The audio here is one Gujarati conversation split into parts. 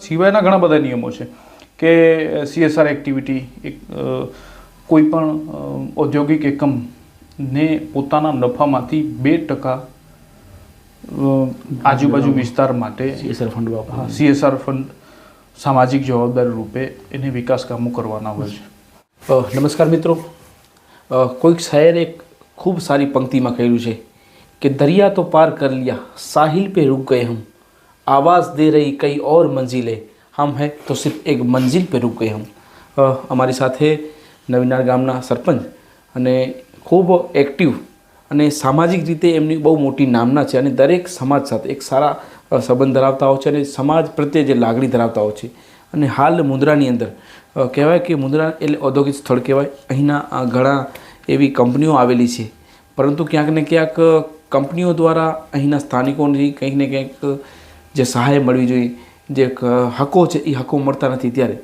સિવાયના ઘણા બધા નિયમો છે કે સીએસઆર એક્ટિવિટી એક કોઈ પણ ઔદ્યોગિક એકમને પોતાના નફામાંથી બે ટકા આજુબાજુ વિસ્તાર માટે સીએસઆર ફંડ સીએસઆર ફંડ સામાજિક જવાબદારી રૂપે એને વિકાસ કામો કરવાના હોય છે. નમસ્કાર મિત્રો. કોઈક શાયરે ખૂબ સારી પંક્તિમાં કહ્યું છે કે, દરિયા તો પાર કર લિયા, સાહિલ પે રૂક ગયે હમ. આવાज़ દે રહી કઈ ઓર મંજિલે હમ હે, તો સિર્ફ એક મંજિલ પે રૂક ગયે હમ. અમારી સાથે નવીનાર ગામના સરપંચ અને ખૂબ એક્ટિવ અને સામાજિક રીતે એમની બહુ મોટી નામના છે અને દરેક સમાજ સાથે એક સારા સંબંધ ધરાવતા હોય છે અને સમાજ પ્રત્યે જે લાગણી ધરાવતા હોય છે અને હાલ મુન્દ્રાની અંદર કહેવાય કે મુન્દ્રા એટલે ઔદ્યોગિક સ્થળ કહેવાય. અહીંના ઘણા એવી કંપનીઓ આવેલી છે. પરંતુ ક્યાંક ને ક્યાંક કંપનીઓ દ્વારા અહીંના સ્થાનિકોની કંઈક ને કંઈક જે સહાય મળવી જોઈએ જે હકો છે એ હકો મળતા નથી ત્યારે.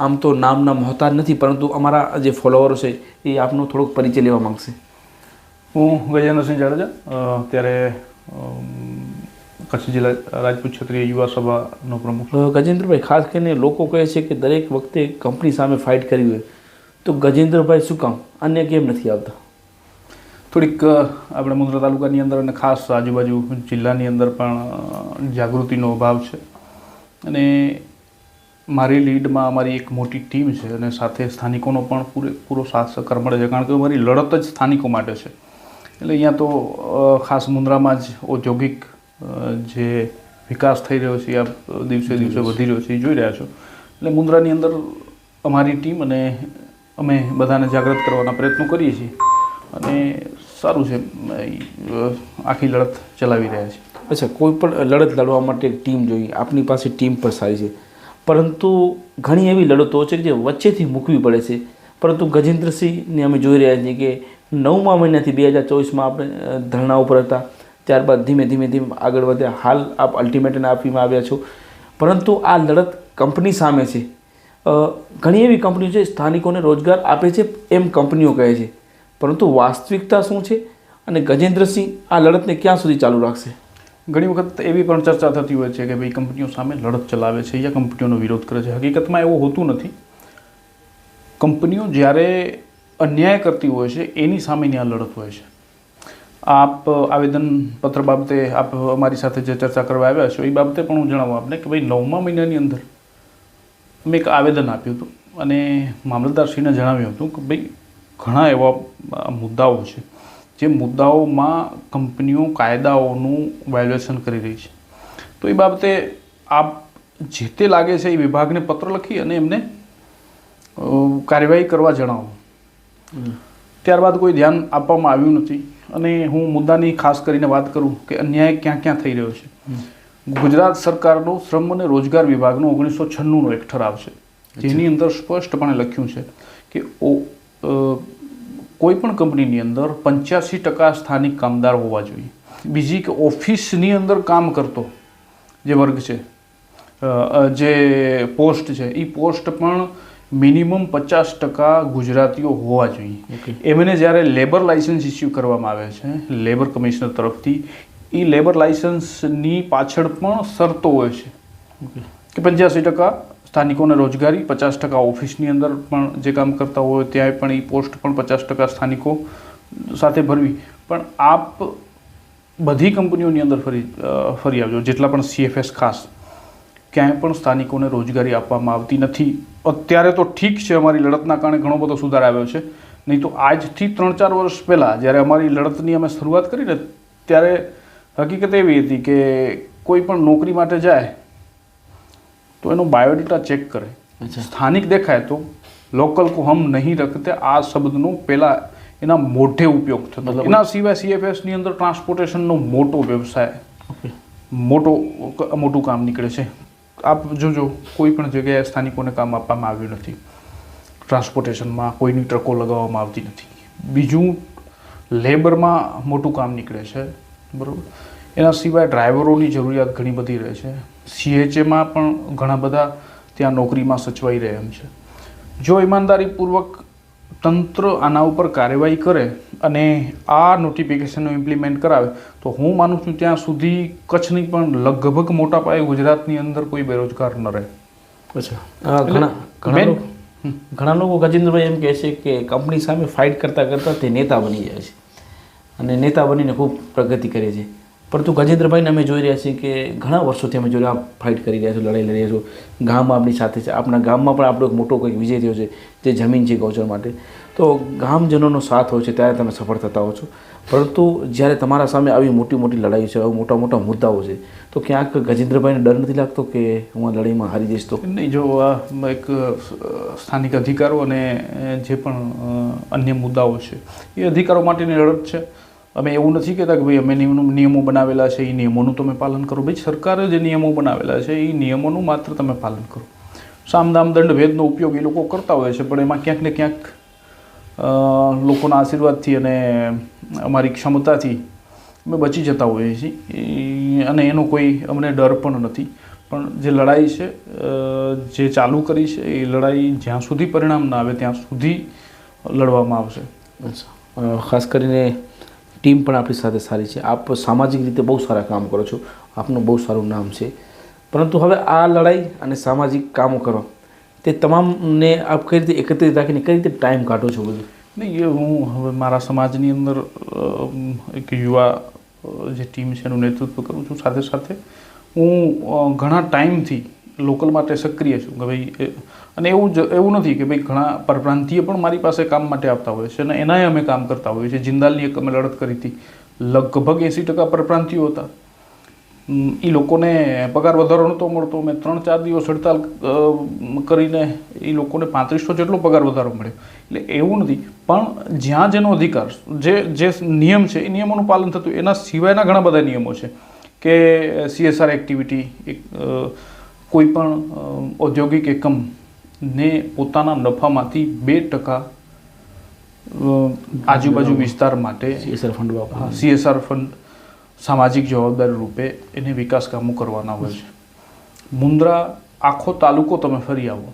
આમ તો નામના મોહતાજ નથી પરંતુ અમારા જે ફોલોવરો છે એ આપનો થોડોક પરિચય લેવા માગશે. હું ગજેન્દ્રસિંહ જાડેજા અમ, કચ્છ જિલ્લા રાજપૂત ક્ષત્રિય યુવા સભાનો પ્રમુખ. ગજેન્દ્રભાઈ ખાસ કરીને લોકો કહે છે કે દરેક વખતે કંપની સામે ફાઇટ કરવી હોય. તો ગજેન્દ્રભાઈ શું કામ? અન્ય કેમ નથી આવતા? થોડીક આપણે મુંદ્રા તાલુકાની અંદર અને ખાસ આજુબાજુ જિલ્લાની અંદર પણ જાગૃતિનો અભાવ છે. અને મારી લીડમાં અમારી એક મોટી ટીમ છે અને સાથે સ્થાનિકોનો પણ પૂરેપૂરો સાથ સહકાર મળે છે. કારણ કે અમારી લડત જ સ્થાનિકો માટે છે. એટલે અહીંયા તો ખાસ મુન્દ્રામાં જ ઔદ્યોગિક જે વિકાસ થઈ રહ્યો છે આ દિવસે દિવસે. વધી રહ્યો છે એ જોઈ રહ્યા છો. એટલે મુન્દ્રાની અંદર અમારી ટીમ અને અમે બધાને જાગૃત કરવાના પ્રયત્નો કરીએ છીએ. અને સારું છે આખી લડત ચલાવી રહ્યા છે. અચ્છા કોઈ પણ લડત લડવા માટે એક ટીમ જોઈએ આપની પાસે ટીમ પણ સારી છે. પરંતુ ઘણી એવી લડતો છે કે જે વચ્ચેથી મૂકવી પડે છે. પરંતુ ગજેન્દ્રસિંહને અમે જોઈ રહ્યા છીએ કે નવમા મહિનાથી બે હજાર ચોવીસમાં આપણે ધરણા ઉપર હતા. ત્યારબાદ ધીમે ધીમે ધીમે આગળ વધ્યા હાલ આપ અલ્ટિમેટમ આપીમાં આવ્યા છો. પરંતુ આ લડત કંપની સામે છે. ઘણી એવી કંપનીઓ છે, સ્થાનિકોને રોજગાર આપે છે એમ કંપનીઓ કહે છે. પરંતુ વાસ્તવિકતા શું છે અને ગજેન્દ્રસિંહ આ લડતને ક્યાં સુધી ચાલુ રાખશે? ઘણી વખત એવી પણ ચર્ચા થતી હોય છે કે ભાઈ કંપનીઓ સામે લડત ચલાવે છે યા કંપનીઓનો વિરોધ કરે છે. હકીકતમાં એવું હોતું નથી. કંપનીઓ જ્યારે અન્યાય કરતી હોય છે, એની સામેની આ લડત હોય છે. આપ આવેદનપત્ર બાબતે આપ અમારી સાથે જે ચર્ચા કરવા આવ્યા છો, એ બાબતે પણ હું જણાવું આપને કે ભાઈ નવમા મહિનાની અંદર મેં એક આવેદન આપ્યું હતું અને મામલતદારશ્રીને જણાવ્યું હતું કે ભાઈ ઘણા એવા મુદ્દાઓ છે, જે મુદ્દાઓમાં કંપનીઓ કાયદાઓનું વાયોલેશન કરી રહી છે. તો એ બાબતે આપ જે તે લાગે છે એ વિભાગને પત્ર લખી અને એમને કાર્યવાહી કરવા જણાવો. ત્યારબાદ કોઈ ધ્યાન આપવામાં આવ્યું નથી. અને હું મુદ્દાની ખાસ કરીને વાત કરું કે અન્યાય ક્યાં ક્યાં થઈ રહ્યો છે. ગુજરાત સરકારનો શ્રમ અને રોજગાર વિભાગનો ઓગણીસો છન્નુંનો એક ઠરાવ છે. જેની અંદર સ્પષ્ટપણે લખ્યું છે કે કોઈ પણ કંપનીની અંદર પંચ્યાસી ટકા સ્થાનિક કામદાર હોવા જોઈએ. બીજી કે ઓફિસની અંદર કામ કરતો જે વર્ગ છે જે પોસ્ટ છે એ પોસ્ટ પણ મિનિમમ પચાસ ટકા ગુજરાતીઓ હોવા જોઈએ. ઓકે એમને જ્યારે લેબર લાઇસન્સ ઇસ્યુ કરવામાં આવે છે લેબર કમિશનર તરફથી એ લેબર લાઇસન્સની પાછળ પણ શરતો હોય છે. કે પંચ્યાસી ટકા સ્થાનિકોને રોજગારી પચાસ ટકા ઓફિસની અંદર પણ જે કામ કરતા હોય ત્યાં પણ એ પોસ્ટ પણ પચાસ ટકા સ્થાનિકો સાથે ભરવી. પણ આપ બધી કંપનીઓની અંદર ફરી ફરી આવજો જેટલા પણ સીએફએસ ખાસ ક્યાંય પણ સ્થાનિકોને રોજગારી આપવામાં આવતી નથી. અત્યારે તો ઠીક છે અમારી લડતના કારણે ઘણો બધો સુધાર આવ્યો છે. નહીં તો આજથી ત્રણ ચાર વર્ષ પહેલાં જ્યારે અમારી લડતની અમે શરૂઆત કરી ને ત્યારે હકીકત એવી હતી કે કોઈ પણ નોકરી માટે જાય તો એનો બાયોડેટા ચેક કરે. સ્થાનિક દેખાય તો લોકલ કો હમ નહીં રખતે આ શબ્દનો પહેલાં એના મોઢે ઉપયોગ થતો. એના સિવાય સીએફએસની અંદર ટ્રાન્સપોર્ટેશનનો મોટો વ્યવસાય મોટો મોટું કામ નીકળે છે. આપ જોજો, કોઈ પણ જગ્યાએ સ્થાનિકોને કામ આપવામાં આવ્યું નથી. ટ્રાન્સપોર્ટેશનમાં કોઈની ટ્રકો લગાવવામાં આવતી નથી. બીજું લેબરમાં મોટું કામ નીકળે છે, બરાબર? એના સિવાય ડ્રાઈવરોની જરૂરિયાત ઘણી બધી રહે છે. સીએચએમાં પણ ઘણા બધા ત્યાં નોકરીમાં સચવાઈ રહે એમ છે. જો ઈમાનદારીપૂર્વક તંત્ર આના ઉપર કાર્યવાહી કરે અને આ નોટિફિકેશનનું ઇમ્પ્લિમેન્ટ કરાવે તો હું માનું છું ત્યાં સુધી કચ્છની પણ લગભગ મોટા પાયે ગુજરાતની અંદર કોઈ બેરોજગાર ન રહે. અચ્છા. ઘણા ઘણા ઘણા લોકો ગજેન્દ્રભાઈ એમ કહે છે કે કંપની સામે ફાઇટ કરતાં કરતાં તે નેતા બની જાય છે. અને નેતા બનીને ખૂબ પ્રગતિ કરે છે. પરંતુ ગજેન્દ્રભાઈને અમે જોઈ રહ્યા છીએ કે ઘણા વર્ષોથી અમે જોઈ ફાઇટ કરી રહ્યા છો લડાઈ લડી રહ્યા છો ગામ આપણી સાથે છે. આપણા ગામમાં પણ આપણો એક મોટો કંઈક વિજય થયો છે જે જમીન છે ગૌચર માટે. તો ગામજનોનો સાથ હોય છે, ત્યારે તમે સફળ થતા હો છો. પરંતુ જ્યારે તમારા સામે આવી મોટી મોટી લડાઈ છે, આવા મોટા મોટા મુદ્દાઓ છે, તો ક્યાંક ગજેન્દ્રભાઈને ડર નથી લાગતો કે હું આ લડાઈમાં હારી જઈશ તો? નહીં, જો આ એક સ્થાનિક અધિકારો અને જે પણ અન્ય મુદ્દાઓ છે, એ અધિકારો માટેની લડત છે. અમે એવું નથી કહેતા કે ભાઈ અમે નિયમો બનાવેલા છે, એ નિયમોનું તમે પાલન કરો. ભાઈ સરકારે જે નિયમો બનાવેલા છે, એ નિયમોનું માત્ર તમે પાલન કરો. સામદામ દંડ ભેદનો ઉપયોગ એ લોકો કરતા હોય છે, પણ એમાં ક્યાંક ને ક્યાંક લોકોના આશીર્વાદથી અને અમારી ક્ષમતાથી અમે બચી જતા હોઈએ છીએ. અને એનો કોઈ અમને ડર પણ નથી. પણ જે લડાઈ છે જે ચાલુ કરી છે, એ લડાઈ જ્યાં સુધી પરિણામ ના આવે, ત્યાં સુધી લડવામાં આવશે. ખાસ કરીને ટીમ પણ આપણી સાથે સારી છે. આપ સામાજિક રીતે બહુ સારા કામ કરો છો. આપનું બહુ સારું નામ છે. પરંતુ હવે આ લડાઈ અને સામાજિક કામો કરવા તે તમામને આપ કઈ રીતે એકત્રિત રાખીને કઈ રીતે ટાઈમ કાઢો છો બધું? નહીં, એ હું હવે મારા સમાજની અંદર એક યુવા જે ટીમ છે એનું નેતૃત્વ કરું છું સાથે સાથે. હું ઘણા ટાઈમથી લોકલ માટે સક્રિય છું. કે ભાઈ અને એવું જ, એવું નથી કે ભાઈ ઘણા પરપ્રાંતીય પણ મારી પાસે કામ માટે આવતા હોય છે અને એનાય અમે કામ કરતા હોઈએ છીએ. જિંદાલની એક અમે લડત કરી હતી. લગભગ એંસી ટકા પરપ્રાંતીયો હતા. એ લોકોને પગાર વધારો નહોતો મળતો. મેં ત્રણ ચાર દિવસ હડતાલ કરીને એ લોકોને પાંત્રીસો જેટલો પગાર વધારો મળ્યો. એટલે એવું નથી. પણ જ્યાં જેનો અધિકાર, જે જે નિયમ છે, એ નિયમોનું પાલન થતું. એના સિવાયના ઘણા બધા નિયમો છે. કે, સીએસઆર એક્ટિવિટી, એક કોઈ પણ ઔદ્યોગિક એકમને પોતાના નફામાંથી બે ટકા આજુબાજુ વિસ્તાર માટે સીએસઆર ફંડ સીએસઆર ફંડ સામાજિક જવાબદારી રૂપે એને વિકાસ કામો કરવાના હોય છે. મુન્દ્રા આખો તાલુકો તમે ફરી આવો.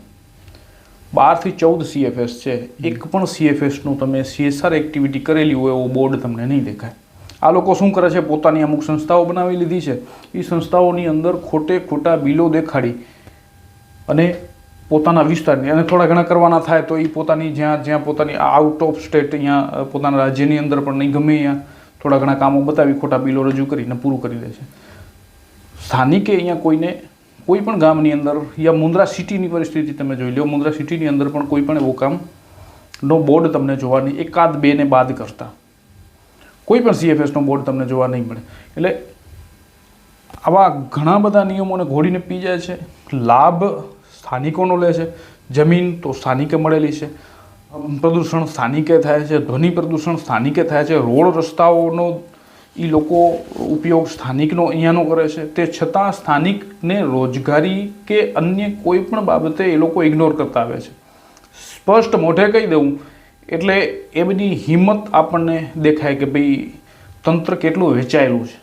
બારથી ચૌદ સીએફએસ છે. એક પણ સીએફએસનું તમે સીએસઆર એક્ટિવિટી કરેલી હોય એવો બોર્ડ તમને નહીં દેખાય. આ લોકો શું કરે છે? પોતાની અમુક સંસ્થાઓ બનાવી લીધી છે. એ સંસ્થાઓની અંદર ખોટે ખોટા બિલો દેખાડી અને પોતાના વિસ્તારની, અને થોડા ઘણા કરવાના થાય તો એ પોતાની જ્યાં જ્યાં પોતાની આઉટ ઓફ સ્ટેટ અહીંયા પોતાના રાજ્યની અંદર પણ નહીં ગમે અહીંયા થોડા ઘણા કામો બતાવી ખોટા બિલો રજૂ કરીને પૂરું કરી દે છે. સ્થાનિકે અહીંયા કોઈને, કોઈ પણ ગામની અંદર યા મુન્દ્રા સિટીની પરિસ્થિતિ તમે જોઈ લો મુન્દ્રા સિટીની અંદર પણ કોઈ પણ એવું કામ નો બોર્ડ તમને જોવાની એકાદ બેને બાદ કરતા. કોઈ પણ સીએફએસનો બોર્ડ તમને જોવા નહીં મળે. એટલે આવા ઘણા બધા નિયમોને ઘોડીને પી જાય છે, લાભ સ્થાનિકોનો લે છે, જમીન તો સ્થાનિકે મળેલી છે પ્રદૂષણ સ્થાનિકે થાય છે, ધ્વનિ પ્રદૂષણ સ્થાનિકે થાય છે, રોડ રસ્તાઓનો એ લોકો ઉપયોગ સ્થાનિકનો અહીંયાનો કરે છે, તે છતાં સ્થાનિકને રોજગારી કે અન્ય કોઈ પણ બાબતે એ લોકો ઇગ્નોર કરતા આવે છે. સ્પષ્ટ મોઢે કહી દઉં એટલે એ બધી હિંમત આપણને દેખાય કે ભાઈ તંત્ર કેટલું વેચાયેલું છે.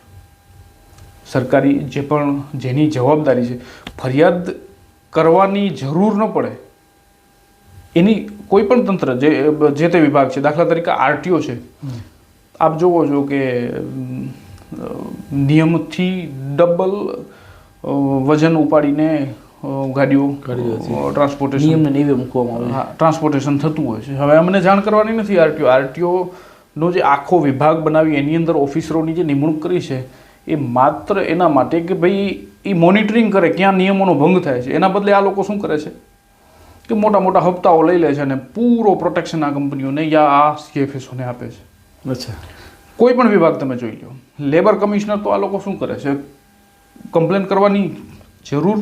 સરકારી જે પણ જેની જવાબદારી છે ફરિયાદ કરવાની જરૂર ન પડે. એની કોઈ પણ તંત્ર જે જે તે વિભાગ છે દાખલા તરીકે આરટીઓ છે. આપ જોવો છો કે નિયમથી ડબલ વજન ઉપાડીને ગાડીઓ. ટ્રાન્સપોર્ટેશન ટ્રાન્સપોર્ટેશન થતું હોય છે. હવે અમને જાણ કરવાની નથી આરટીઓ. આરટીઓનો જે આખો વિભાગ બનાવી એની અંદર ઓફિસરોની જે નિમણૂક કરી છે એ માત્ર એના માટે કે ભાઈ એ મોનિટરિંગ કરે ક્યાં નિયમોનો ભંગ થાય છે. એના બદલે આ લોકો શું કરે છે? કે મોટા મોટા હપ્તાઓ લઈ લે છે અને પૂરો પ્રોટેક્શન આ કંપનીઓને યા આ સીએફએસઓને આપે છે. અચ્છા. કોઈ પણ વિભાગ તમે જોઈ લો. લેબર કમિશનર તો આ લોકો શું કરે છે? કમ્પ્લેન કરવાની જરૂર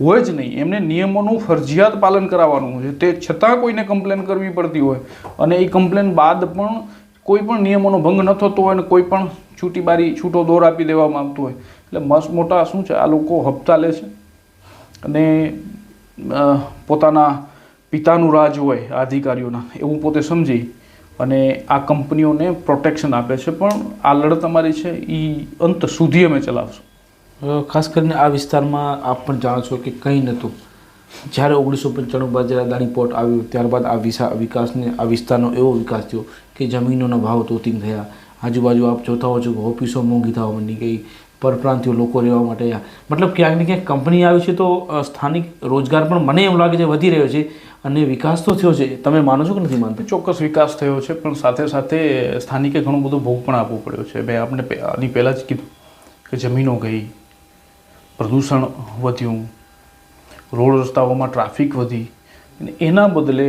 હોય જ નહીં. એમને નિયમોનું ફરજિયાત પાલન કરાવવાનું છે. તે છતાં કોઈને કમ્પ્લેન કરવી પડતી હોય. અને એ કમ્પ્લેન બાદ પણ કોઈ પણ નિયમોનો ભંગ ન થતો હોય અને કોઈ પણ છૂટી બારી છૂટો દોર આપી દેવામાં આવતો હોય. એટલે મસ્ત મોટા શું છે? આ લોકો હપ્તા લે છે. અને પોતાના પિતાનું રાજ હોય આ અધિકારીઓના. એવું પોતે સમજી અને આ કંપનીઓને પ્રોટેક્શન આપે છે. પણ આ લડત અમારી છે એ અંત સુધી અમે ચલાવશું. ખાસ કરીને આ વિસ્તારમાં આપ પણ જાણો છો કે કંઈ નહોતું. જ્યારે ઓગણીસો પંચાણું બાદ જ્યારે અદાણી પોર્ટ આવ્યું, ત્યારબાદ આ વિસા વિકાસને, આ વિસ્તારનો એવો વિકાસ થયો કે જમીનોના ભાવ તોતિંગ થયા. આજુબાજુ આપ જોતા હો છો કે ઓફિસો મોંઘી થવા માંડી ગઈ પરપ્રાંતિયો લોકો રહેવા માટે મતલબ ક્યાંક ને ક્યાંક કંપની આવી છે તો સ્થાનિક રોજગાર પણ મને એમ લાગે છે વધી રહ્યો છે અને વિકાસ તો થયો છે. તમે માનો છો કે નથી માનતા? ચોક્કસ વિકાસ થયો છે, પણ સાથે સાથે સ્થાનિકે ઘણું બધું ભોગ પણ આપવું પડ્યો છે. મેં આપણે આની પહેલાં જ કીધું કે જમીનો ગઈ પ્રદૂષણ વધ્યું, રોડ રસ્તાઓમાં ટ્રાફિક વધી, અને એના બદલે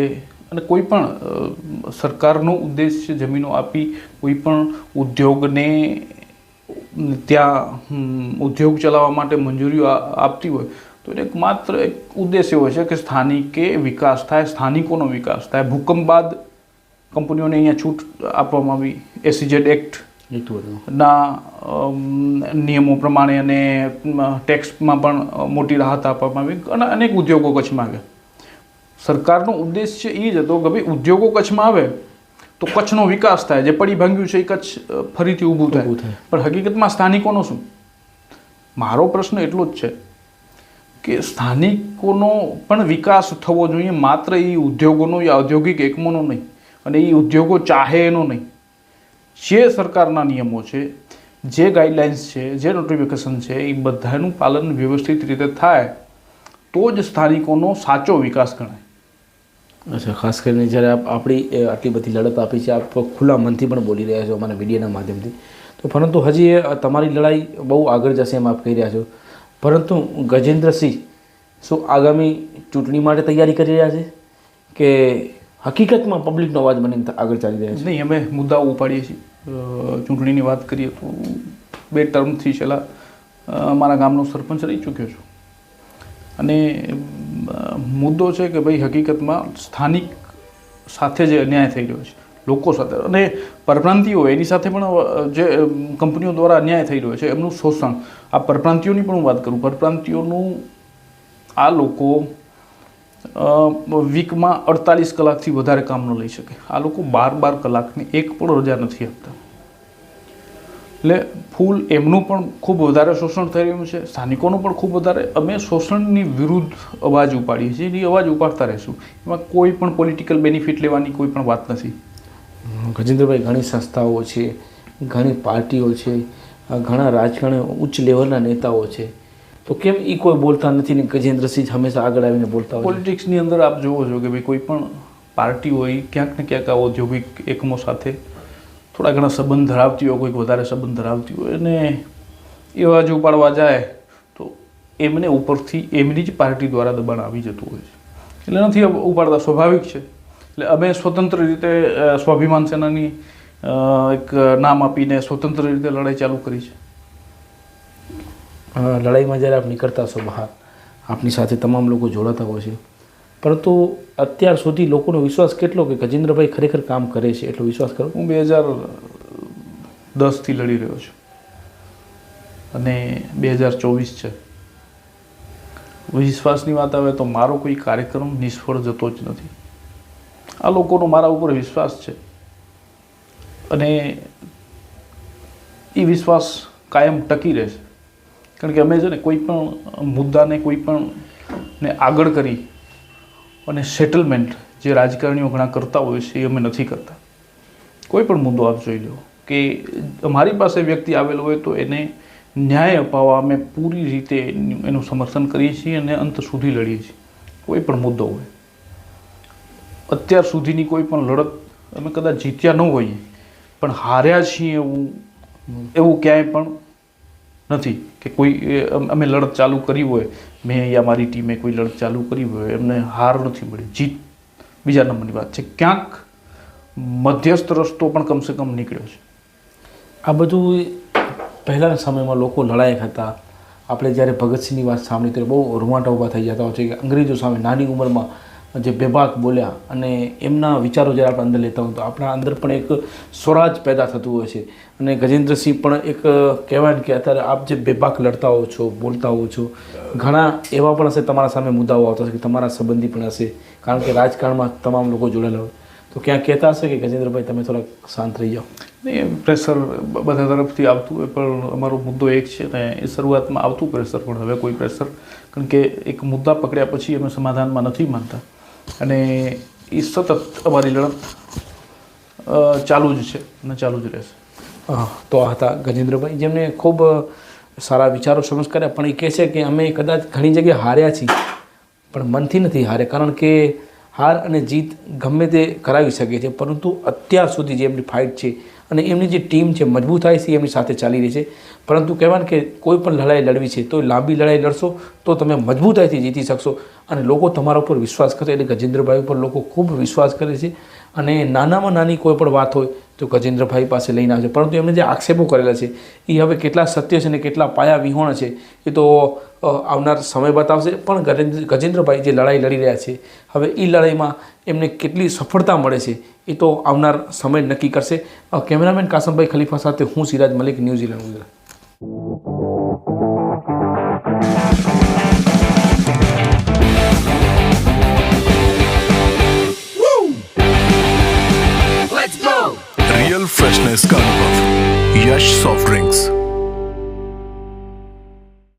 અને કોઈ પણ સરકારનો ઉદ્દેશ જમીનો આપી કોઈ પણ ઉદ્યોગને, ત્યાં ઉદ્યોગ ચલાવવા માટે મંજૂરીઓ આપતી હોય, તો એક માત્ર એક ઉદ્દેશ એવો છે કે સ્થાનિકે વિકાસ થાય, સ્થાનિકોનો વિકાસ થાય. ભૂકંપ બાદ કંપનીઓને અહીંયા છૂટ આપવામાં આવી એસીજેડ એક્ટ ના નિયમો પ્રમાણે અને ટેક્સમાં પણ મોટી રાહત આપવામાં આવી અને અનેક ઉદ્યોગો કચ્છમાં આવ્યા. સરકારનો ઉદ્દેશ છે એ જ હતો કે ભાઈ ઉદ્યોગો કચ્છમાં આવે તો કચ્છનો વિકાસ થાય. જે પડી ભાંગ્યું છે એ કચ્છ ફરીથી ઊભું થાય. ઊભું થાય. પણ હકીકતમાં સ્થાનિકોનો શું? મારો પ્રશ્ન એટલો જ છે કે સ્થાનિકોનો પણ વિકાસ થવો જોઈએ માત્ર એ ઉદ્યોગોનો યા ઔદ્યોગિક એકમોનો નહીં. અને એ ઉદ્યોગો ચાહે એનો નહીં. જે સરકારના નિયમો છે જે ગાઈડલાઇન્સ છે જે નોટિફિકેશન છે એ બધાનું પાલન વ્યવસ્થિત રીતે થાય તો જ સ્થાનિકોનો સાચો વિકાસ ગણાય. અચ્છા ખાસ કરીને જ્યારે આપ આપણી આટલી બધી લડત આપી છે આપ ખુલ્લા મનથી પણ બોલી રહ્યા છો અમારા મીડિયાના માધ્યમથી. તો પરંતુ હજી તમારી લડાઈ બહુ આગળ જશે એમ આપ કહી રહ્યા છો. પરંતુ ગજેન્દ્રસિંહ શું આગામી ચૂંટણી માટે તૈયારી કરી રહ્યા છે? કે હકીકતમાં પબ્લિકનો અવાજ બનીને આગળ ચાલી રહ્યા છે? નહીં અમે મુદ્દાઓ ઉપાડીએ છીએ. ચૂંટણીની વાત કરીએ તો બે ટર્મથી છેલ્લા મારા ગામનો સરપંચ રહી ચૂક્યો છું. અને મુદ્દો છે કે ભાઈ હકીકતમાં સ્થાનિક સાથે જે અન્યાય થઈ રહ્યો છે, લોકો સાથે અને પરપ્રાંતિઓ એની સાથે પણ જે કંપનીઓ દ્વારા અન્યાય થઈ રહ્યો છે, એમનું શોષણ. આ પરપ્રાંતિઓની પણ હું વાત કરું. પરપ્રાંતિઓનું આ લોકો વીકમાં અડતાલીસ કલાકથી વધારે કામ ન લઈ શકે. આ લોકો બાર બાર કલાકની એક પણ રજા નથી આપતા. એટલે ફૂલ એમનું પણ ખૂબ વધારે શોષણ થઈ રહ્યું છે. સ્થાનિકોનું પણ ખૂબ વધારે. અમે શોષણની વિરુદ્ધ અવાજ ઉપાડીએ છીએ. એ અવાજ ઉપાડતા રહીશું. એમાં કોઈ પણ પોલિટિકલ બેનિફિટ લેવાની કોઈ પણ વાત નથી. ગજેન્દ્રભાઈ, ઘણી સંસ્થાઓ છે, ઘણી પાર્ટીઓ છે, ઘણા રાજકારણી ઉચ્ચ લેવલના નેતાઓ છે. તો કેમ એ કોઈ બોલતા નથી ને ગજેન્દ્રસિંહ જ હંમેશા આગળ આવીને બોલતા હોય પોલિટિક્સની અંદર આપ જુઓ છો કે ભાઈ કોઈ પણ પાર્ટી હોય, ક્યાંક ને ક્યાંક આ ઔદ્યોગિક એકમો સાથે થોડા ઘણા સંબંધ ધરાવતી હોય કોઈક વધારે સંબંધ ધરાવતી હોય અને એ અવાજ ઉપાડવા જાય, તો એમને ઉપરથી એમની જ પાર્ટી દ્વારા દબાણ આવી જતું હોય છે. એટલે નથી ઉપાડતા, સ્વાભાવિક છે. એટલે અમે સ્વતંત્ર રીતે સ્વાભિમાન સેનાની એક નામ આપીને સ્વતંત્ર રીતે લડાઈ ચાલુ કરી છે. લડાઈમાં જ્યારે આપ નીકળતા છો બહાર, આપની સાથે તમામ લોકો જોડાતા હોય છે. પરંતુ અત્યાર સુધી લોકોનો વિશ્વાસ કેટલો કે ગજેન્દ્રભાઈ ખરેખર કામ કરે છે, એટલો વિશ્વાસ કરો? હું બે હજાર દસથી લડી રહ્યો છું. અને બે હજાર ચોવીસ છે. વિશ્વાસની વાત આવે તો મારો કોઈ કાર્યક્રમ નિષ્ફળ જતો જ નથી. આ લોકોનો મારા ઉપર વિશ્વાસ છે. અને એ વિશ્વાસ કાયમ ટકી રહેશે. કારણ કે અમે છે ને કોઈ પણ મુદ્દાને, કોઈ પણ ને આગળ કરી અને સેટલમેન્ટ જે રાજકારણીઓ ઘણા કરતા હોય છે એ અમે નથી કરતા. કોઈ પણ મુદ્દો આપ જોઈ લો કે અમારી પાસે વ્યક્તિ આવેલો હોય તો એને ન્યાય અપાવવા અમે પૂરી રીતે એનું સમર્થન કરીએ છીએ અને અંત સુધી લડીએ છીએ. કોઈ પણ મુદ્દો હોય. અત્યાર સુધીની કોઈ પણ લડત અમે કદાચ જીત્યા ન હોઈએ, પણ હાર્યા છીએ એવું એવું ક્યાંય પણ નથી કે કોઈ અમે લડત ચાલુ કરી હોય, મેં યા મારી ટીમે કોઈ લડત ચાલુ કરી હોય, એમને હાર નથી મળી. જીત બીજા નંબરની વાત છે. ક્યાંક મધ્યસ્થ રસ્તો પણ કમસે કમ નીકળ્યો છે. આ બધું પહેલાંના સમયમાં લોકો લડાયક હતા. આપણે જ્યારે ભગતસિંહની વાત સાંભળી ત્યારે બહુ રૂવાટા ઊભા થઈ જતા હોય છે કે અંગ્રેજો સામે નાની ઉંમરમાં જે બેબાક બોલ્યા અને એમના વિચારો જ્યારે આપણે અંદર લેતા હોય તો આપણા અંદર પણ એક સ્વરાજ પેદા થતું હોય છે. અને ગજેન્દ્રસિંહ પણ એક કહેવાય ને કે અત્યારે આપ જે બેબાક લડતા હો છો બોલતા હો છો, ઘણા એવા પણ હશે તમારા સામે મુદ્દાઓ આવતા હશે કે તમારા સંબંધી પણ હશે. કારણ કે રાજકારણમાં તમામ લોકો જોડાયેલા હોય. તો ક્યાં કહેતા હશે કે ગજેન્દ્રભાઈ તમે થોડાક શાંત રહી જાઓ? નહીં પ્રેશર બધા તરફથી આવતું હોય, પણ અમારો મુદ્દો એક છે ને એ શરૂઆતમાં આવતું પ્રેશર, પણ હવે કોઈ પ્રેશર, કારણ કે એક મુદ્દા પકડ્યા પછી અમે સમાધાનમાં નથી માનતા. અને એ સતત અમારી લડત ચાલુ જ છે અને ચાલુ જ રહેશે. તો આ હતા ગજેન્દ્રભાઈ, જેમને ખૂબ સારા વિચારો સમજ કર્યા, પણ એ કહે છે કે અમે કદાચ ઘણી જગ્યાએ હાર્યા છીએ, પણ મનથી નથી હાર્યા, કારણ કે હાર અને જીત ગમે તે કરાવી શકે છે, પરંતુ અત્યાર સુધી જે એમની ફાઇટ છે અને એમની જે ટીમ છે મજબૂતાઈ છે એમની સાથે ચાલી રહી છે. પરંતુ કહેવાય કે કોઈ પણ લડાઈ લડવી છે તો લાંબી લડાઈ લડશો, તો તમે મજબૂતાઈથી જીતી શકશો. અને લોકો તમારા ઉપર વિશ્વાસ કરે એટલે ગજેન્દ્રભાઈ ઉપર લોકો ખૂબ વિશ્વાસ કરે છે. અને નાનામાં નાની કોઈ પણ વાત હોય તો ગજેન્દ્રભાઈ પાસે લઈને આવશે પરંતુ એમને જે આક્ષેપો કરેલા છે એ હવે કેટલા સત્ય છે ને કેટલા પાયા વિહોણ છે, એ તો આવનાર સમય બતાવશે. પણ ગજેન્દ્રભાઈ જે લડાઈ લડી રહ્યા છે, હવે એ લડાઈમાં એમને કેટલી સફળતા મળે છે, એ તો આવનાર સમય નક્કી કરશે. કેમેરામેન કાસમભાઈ ખલીફા સાથે હું Siraj Malik, New Zealand, Gujarat. Эскарпов. Yash Soft Drinks.